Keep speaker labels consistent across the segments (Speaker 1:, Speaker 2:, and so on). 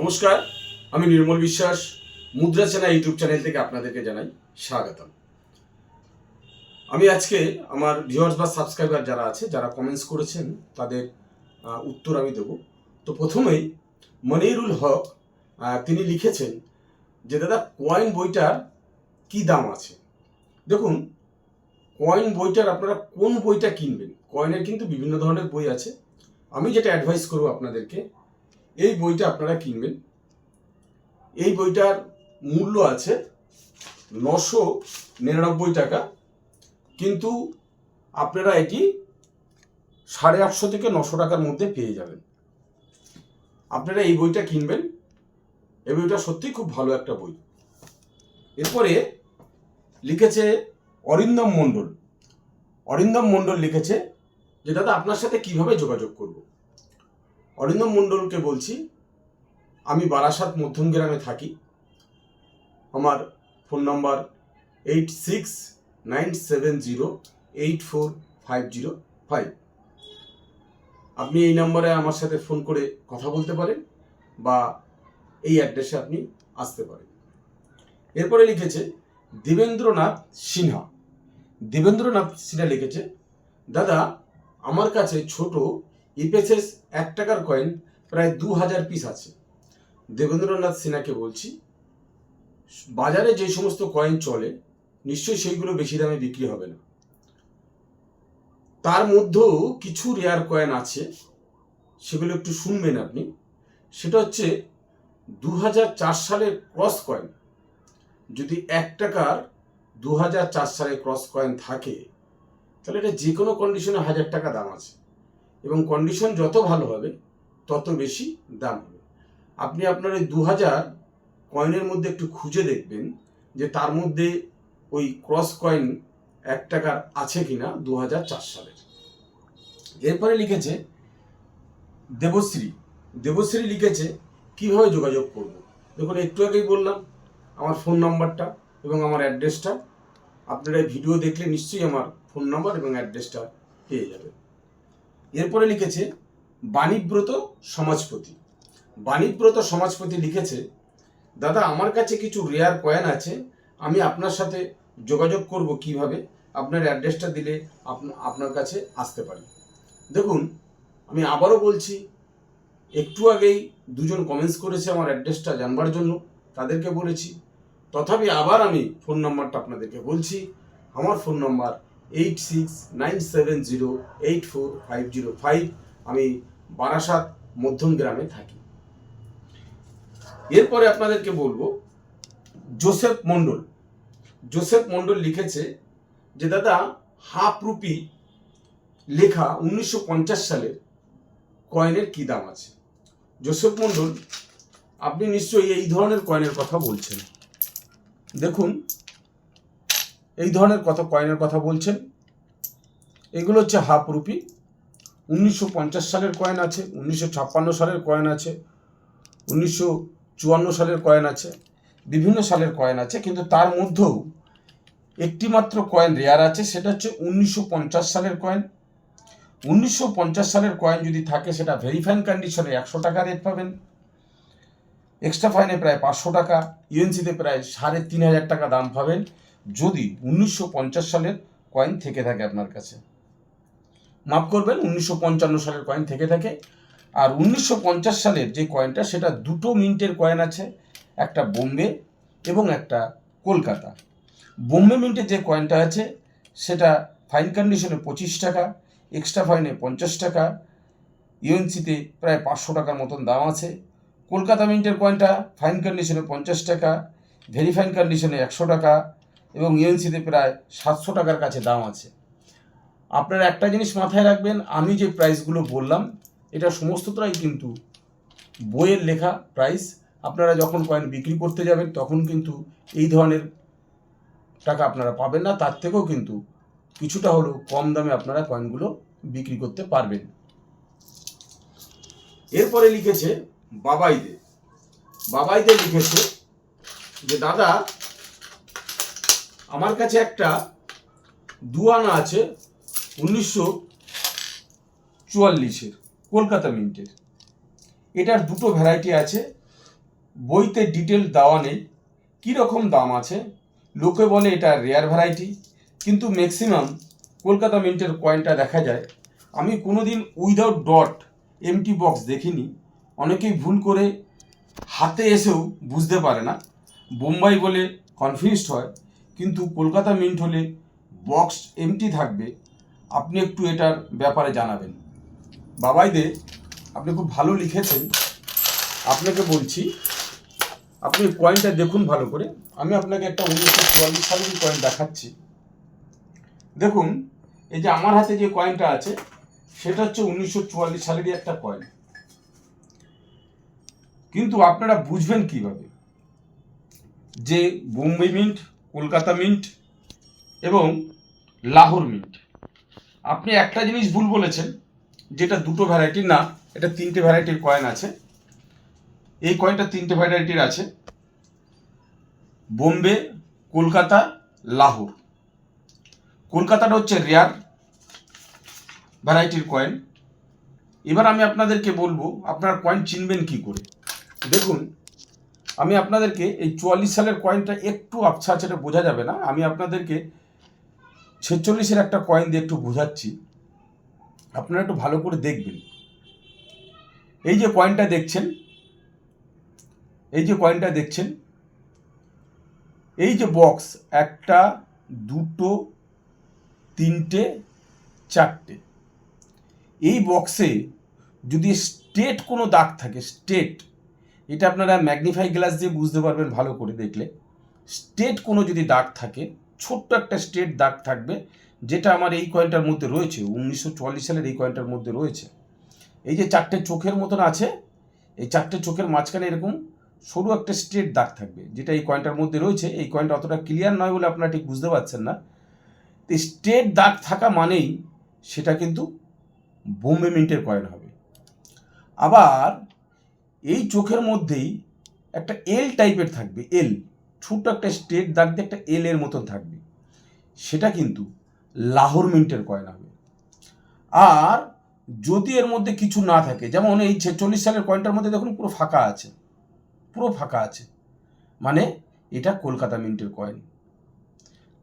Speaker 1: নমস্কার, আমি নির্মল বিশ্বাস, মুদ্রা চেনা ইউটিউব চ্যানেল থেকে আপনাদেরকে জানাই স্বাগতম। আমি আজকে আমার ভিউয়ার্স বা সাবস্ক্রাইবার যারা আছে, যারা কমেন্টস করেছেন, তাদের উত্তর আমি দেব। তো প্রথমেই মনিরুল হক তিনি লিখেছেন যে, দাদা কয়েন বইটার কি দাম আছে? দেখুন কয়েন বইটার আপনারা কোন বইটা কিনবেন? কয়েনের কিন্তু বিভিন্ন ধরনের বই আছে। আমি যেটা অ্যাডভাইস করব আপনাদেরকে এই বইটা আপনারা কিনবেন। এই বইটার মূল্য আছে নশো নিরানব্বই টাকা, কিন্তু আপনারা এটি সাড়ে আটশো থেকে নশো টাকার মধ্যে পেয়ে যাবেন। আপনারা এই বইটা কিনবেন। এই বইটা সত্যিই খুব ভালো একটা বই। এরপরে লিখেছে অরিন্দম মণ্ডল। অরিন্দম মণ্ডল লিখেছে যে, দাদা, আপনার সাথে কীভাবে যোগাযোগ করব? অরিন্দম মণ্ডলকে বলছি, আমি বারাসাত মধ্যমগ্রামে থাকি। আমার phone number eight six nine seven zero eight four five zero five. আপনি এই নম্বরে আমার সাথে ফোন করে কথা বলতে পারেন বা এই অ্যাড্রেসে আপনি আসতে পারেন। এরপরে লিখেছে, দেবেন্দ্রনাথ সিনহা। দেবেন্দ্রনাথ সিনহা লিখেছে, দাদা, আমার কাছে ছোট ইপেসেস এক টাকার কয়েন প্রায় দু হাজার পিস আছে। দেবেন্দ্রনাথ সিনহাকে বলছি, বাজারে যে সমস্ত কয়েন চলে, নিশ্চয়ই সেইগুলো বেশি দামে বিক্রি হবে না। তার মধ্যেও কিছু রেয়ার কয়েন আছে, সেগুলো একটু শুনবেন আপনি। সেটা হচ্ছে দু সালের ক্রস কয়েন যদি এক টাকার দু সালের ক্রস কয়েন থাকে, তাহলে এটা যে কোনো কন্ডিশনে হাজার টাকা দাম আছে। এবং কন্ডিশন যত ভালো হবে, তত বেশি দাম হবে। আপনি আপনার ওই দু হাজার কয়েনের মধ্যে একটু খুঁজে দেখবেন যে তার মধ্যে ওই ক্রস কয়েন এক টাকার আছে কিনা দু হাজার চার সালের। এরপরে লিখেছে দেবশ্রী। দেবশ্রী লিখেছে, কীভাবে যোগাযোগ করব? দেখুন, একটু আগেই বললাম, আমার ফোন নাম্বারটা এবং আমার অ্যাড্রেসটা আপনারা ভিডিও দেখলে নিশ্চয়ই আমার ফোন নাম্বার এবং অ্যাড্রেসটা পেয়ে যাবেন। এরপরে লিখেছে বাণীব্রত সমাজপতি। বাণীব্রত সমাজপতি লিখেছে, দাদা, আমার কাছে কিছু রেয়ার কয়েন আছে, আমি আপনার সাথে যোগাযোগ করব কীভাবে? আপনার অ্যাড্রেসটা দিলে আপনার কাছে আসতে পারি। দেখুন, আমি আবারও বলছি, একটু আগেই দুজন কমেন্টস করেছে আমার অ্যাড্রেসটা জানবার জন্য, তাদেরকে বলেছি। তথাপি আবার আমি ফোন নাম্বারটা আপনাদেরকে বলছি, আমার phone number eight six nine seven zero eight four five zero five আমি বারাসাত মধ্যম গ্রামে থাকি। এরপরে আপনাদেরকে বলব, জোসেফ মণ্ডল। জোসেফ মণ্ডল লিখেছে যে, দাদা, হাফ রুপি লেখা উনিশশো পঞ্চাশ সালের কয়েনের কি দাম আছে? জোসেফ মণ্ডল, আপনি নিশ্চয়ই এই ধরনের কয়েনের কথা বলছেন। দেখুন এই ধরনের কথা কয়েনের কথা বলছেন। এগুলো হচ্ছে হাফ রুপি। উনিশশো পঞ্চাশ সালের কয়েন আছে, উনিশশো ছাপ্পান্ন সালের কয়েন আছে, উনিশশো চুয়ান্ন সালের কয়েন আছে, বিভিন্ন সালের কয়েন আছে, কিন্তু তার মধ্যেও একটি মাত্র কয়েন রেয়ার আছে, সেটা হচ্ছে উনিশশো পঞ্চাশ সালের কয়েন। উনিশশো পঞ্চাশ সালের কয়েন যদি থাকে, সেটা ভেরিফাইন কন্ডিশনে একশো টাকা রেট পাবেন। এক্সট্রা ফাইনে প্রায় পাঁচশো টাকা ইউএনসিতে প্রায় সাড়ে তিন হাজার টাকা দাম পাবেন। যদি উনিশশো পঞ্চাশ সালের কয়েন থেকে থাকে আপনার কাছে। মাফ করবেন, উনিশশো পঞ্চান্ন সালের কয়েন থেকে থাকে। আর উনিশশো পঞ্চাশ সালের যে কয়েনটা সেটা দুটো মিন্টের কয়েন আছে, একটা বোম্বে এবং একটা কলকাতা। বোম্বে মিন্টের যে কয়েনটা আছে, সেটা ফাইন কন্ডিশনে পঁচিশ টাকা এক্সট্রা ফাইনে পঞ্চাশ টাকা ইউএনসিতে প্রায় পাঁচশো টাকার মতন দাম আছে। কলকাতা মিন্টের কয়েনটা ফাইন কন্ডিশনে পঞ্চাশ টাকা ভেরিফাইন কন্ডিশনে একশো টাকা এবং ইউএনসিতে প্রায় সাতশো টাকার কাছে দাম আছে। আপনারা একটা জিনিস মাথায় রাখবেন, আমি যে প্রাইসগুলো বললাম, এটা সমস্তটাই কিন্তু বইয়ের লেখা প্রাইস। আপনারা যখন কয়েন বিক্রি করতে যাবেন, তখন কিন্তু এই ধরনের টাকা আপনারা পাবেন না। তার থেকেও কিন্তু কিছুটা হলেও কম দামে আপনারা কয়েনগুলো বিক্রি করতে পারবেন। এরপরে লিখেছে বাবাইদে। বাবাইদে লিখেছে যে, দাদা আমার কাছে একটা দুয়ানা আছে উনিশশো চুয়াল্লিশের, কলকাতা মিন্টের। এটার দুটো ভ্যারাইটি আছে, বইতে ডিটেল দেওয়া নেই, কীরকম দাম আছে, লোকে বলে এটা রেয়ার ভ্যারাইটি কিন্তু ম্যাক্সিমাম কলকাতা মিন্টের কয়েনটা দেখা যায়। আমি কোনো দিন উইদাউট ডট এমটি বক্স দেখিনি, অনেকেই ভুল করে হাতে এসেও বুঝতে পারে না। বোম্বাই বলে কনফিউজড হয় কিন্তু কলকাতা মিন্ট হলে বক্স এমটি থাকবে। আপনি একটু এটার ব্যাপারে জানাবেন। বাবাইদে আপনি খুব ভালো লিখেছেন। আপনাকে বলছি, আপনি কয়েনটা দেখুন ভালো করে। আমি আপনাকে একটা উনিশশো চুয়াল্লিশ সালের কয়েন দেখাচ্ছি। দেখুন, এই যে আমার হাতে যে কয়েনটা আছে, সেটা হচ্ছে উনিশশো চুয়াল্লিশ সালেরই একটা কয়েন কিন্তু আপনারা বুঝবেন কীভাবে? যে বোম্বে মিন্ট কলকাতা মিন্ট এবং লাহোর মিন্ট। আপনি একটা জিনিস ভুল বলেছেন, যেটা দুটো ভ্যারাইটির না, এটা তিনটে ভ্যারাইটির কয়েন আছে। এই কয়েনটা তিনটে ভ্যারাইটির আছে। বোম্বে, কলকাতা, লাহোর। কলকাতাটা হচ্ছে রেয়ার ভ্যারাইটির কয়েন এবার আমি আপনাদেরকে বলব, আপনার কয়েন চিনবেন কি করে? দেখুন আমি আপনাদেরকে এই চুয়াল্লিশ সালের কয়েনটা একটু আবছা আছে এটা বোঝা যাবে না। আমি আপনাদেরকে ছেচল্লিশের একটা কয়েন দিয়ে একটু বোঝাচ্ছি। আপনারা একটু ভালো করে দেখবেন। এই যে কয়েনটা দেখছেন, এই যে কয়েনটা দেখছেন, এই যে বক্স একটা, দুটো, তিনটে, চারটে। এই বক্সে যদি স্টেট কোনো দাগ থাকে স্টেট এটা আপনারা ম্যাগনিফাই গ্লাস দিয়ে বুঝতে পারবেন ভালো করে দেখলে। স্টেট কোনো যদি দাগ থাকে, ছোট্ট একটা স্টেট দাগ থাকবে, যেটা আমার এই কয়েনটার মধ্যে রয়েছে, উনিশশো চুয়াল্লিশ সালের এই কয়েনটার মধ্যে রয়েছে। এই যে চারটে চোখের মতন আছে, এই চারটে চোখের মাঝখানে এরকম সরু একটা স্ট্রেট দাগ থাকবে, যেটা এই কয়েনটার মধ্যে রয়েছে। এই কয়েনটা অতটা ক্লিয়ার নয় বলে আপনারা ঠিক বুঝতে পারছেন না। স্ট্রেট দাগ থাকা মানেই সেটা কিন্তু বোম্বে মিন্টের কয়েন হবে। আবার এই চোখের মধ্যেই একটা এল টাইপের থাকবে এল ছোট্ট একটা স্ট্রেট দাগ দিয়ে একটা এল এর মতন থাকবে। সেটা কিন্তু লাহোর মিন্টের কয়েন হবে। আর যদি এর মধ্যে কিছু না থাকে, যেমন এই ছেচল্লিশ সালের কয়েনটার মধ্যে দেখুন পুরো ফাঁকা আছে, পুরো ফাঁকা আছে। মানে এটা কলকাতা মিন্টের কয়েন।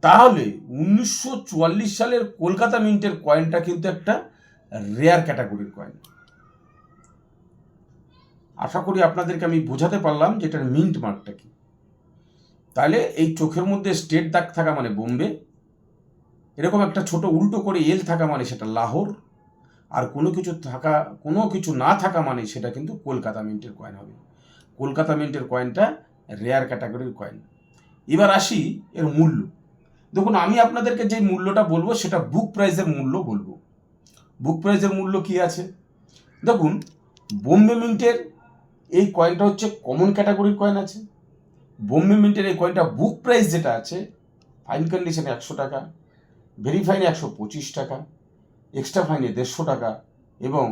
Speaker 1: তাহলে উনিশশো চুয়াল্লিশ সালের কলকাতা মিন্টের কয়েনটা কিন্তু একটা রেয়ার ক্যাটাগরির কয়েন। আশা করি আপনাদেরকে আমি বোঝাতে পারলাম যে এটার মিন্ট মার্কটা কি। তাহলে এই চোখের মধ্যে স্টেট দাগ থাকা মানে বোম্বে, এরকম একটা ছোট উল্টো করে এল থাকা মানে সেটা লাহোর, আর কোনো কিছু থাকা, কোনো কিছু না থাকা মানে সেটা কিন্তু কলকাতা মিন্টের কয়েন হবে। কলকাতা মিন্টের কয়েনটা রেয়ার ক্যাটাগরির কয়েন এবার আসি এর মূল্য। দেখুন, আমি আপনাদেরকে যে মূল্যটা বলব, সেটা বুক প্রাইজের মূল্য বলব। বুক প্রাইজের মূল্য কি আছে? দেখুন, বোম্বে মিন্টের এই কয়েনটা হচ্ছে কমন ক্যাটাগরির কয়েন আছে। বোম্বে মিন্টের এই কয়েনটা বুক প্রাইস যেটা আছে ফাইন কন্ডিশনে একশো টাকা ভেরিফাইনে একশো পঁচিশ টাকা এক্সট্রা ফাইনে দেড়শো টাকা এবং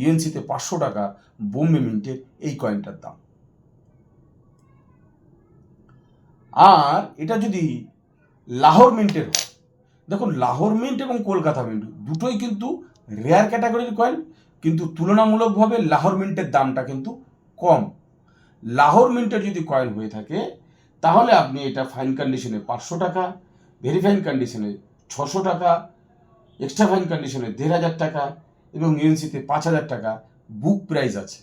Speaker 1: ইউএনসিতে পাঁচশো টাকা বোম্বে মিন্টের এই কয়েনটার দাম। আর এটা যদি লাহোর মিন্টের হয়, দেখুন লাহোর মিন্ট এবং কলকাতা মিন্ট দুটোই কিন্তু রেয়ার ক্যাটাগরির কয়েন কিন্তু তুলনামূলকভাবে লাহোর মিন্টের দামটা কিন্তু কম। লাহোর মিন্টের যদি কয়েন হয়ে থাকে, তাহলে আপনি এটা ফাইন কন্ডিশনে পাঁচশো টাকা ভেরিফাইন কন্ডিশনে ছশো টাকা এক্সট্রা ফাইন কন্ডিশনে দেড় হাজার টাকা এবং ইউএনসিতে পাঁচ হাজার টাকা বুক প্রাইস আছে।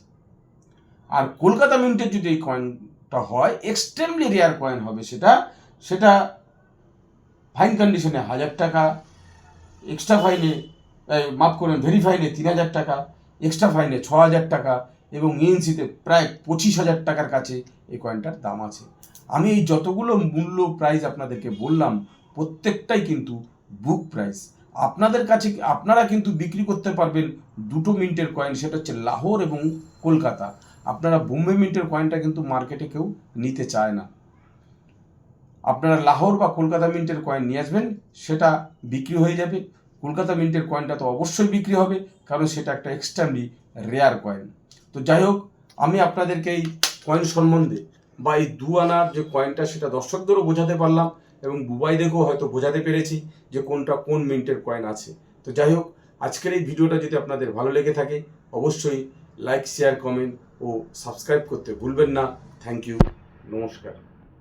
Speaker 1: আর কলকাতা মিন্টের যদি এই কয়েনটা হয় এক্সট্রিমলি রেয়ার কয়েন হবে সেটা সেটা ফাইন কন্ডিশনে হাজার টাকা এক্সট্রা ফাইনে মাফ করবেন ভেরিফাইনে তিন হাজার টাকা এক্সট্রা ফাইনে ছ হাজার টাকা এবং ইএনসিতে প্রায় পঁচিশ হাজার টাকার কাছে এই কয়েনটার দাম আছে। আমি এই যতগুলো মূল্য প্রাইস আপনাদেরকে বললাম, প্রত্যেকটাই কিন্তু বুক প্রাইস আপনাদের কাছে, আপনারা কিন্তু বিক্রি করতে পারবেন দুটো মিন্টের কয়েন সেটা হচ্ছে লাহোর এবং কলকাতা। আপনারা বোম্বে মিন্টের কয়েনটা কিন্তু মার্কেটে কেউ নিতে চায় না। আপনারা লাহোর বা কলকাতা মিন্টের কয়েন নিয়ে আসবেন, সেটা বিক্রি হয়ে যাবে। কলকাতা মিন্টের কয়েনটা তো অবশ্যই বিক্রি হবে, কারণ সেটা একটা এক্সট্রিমলি রেয়ার কয়েন তো যাই হোক, আমি আপনাদেরকে এই কয়েন সম্বন্ধে বা এই দু আনার যে কয়েনটা সেটা দর্শকদেরও বোঝাতে পারলাম এবং বুবাই দেখেও হয়তো বোঝাতে পেরেছি যে কোনটা কোন মিন্টের কয়েন আছে। তো যাই হোক, আজকের এই ভিডিওটা যদি আপনাদের ভালো লেগে থাকে, অবশ্যই লাইক শেয়ার কমেন্ট ও সাবস্ক্রাইব করতে ভুলবেন না। থ্যাংক ইউ নমস্কার।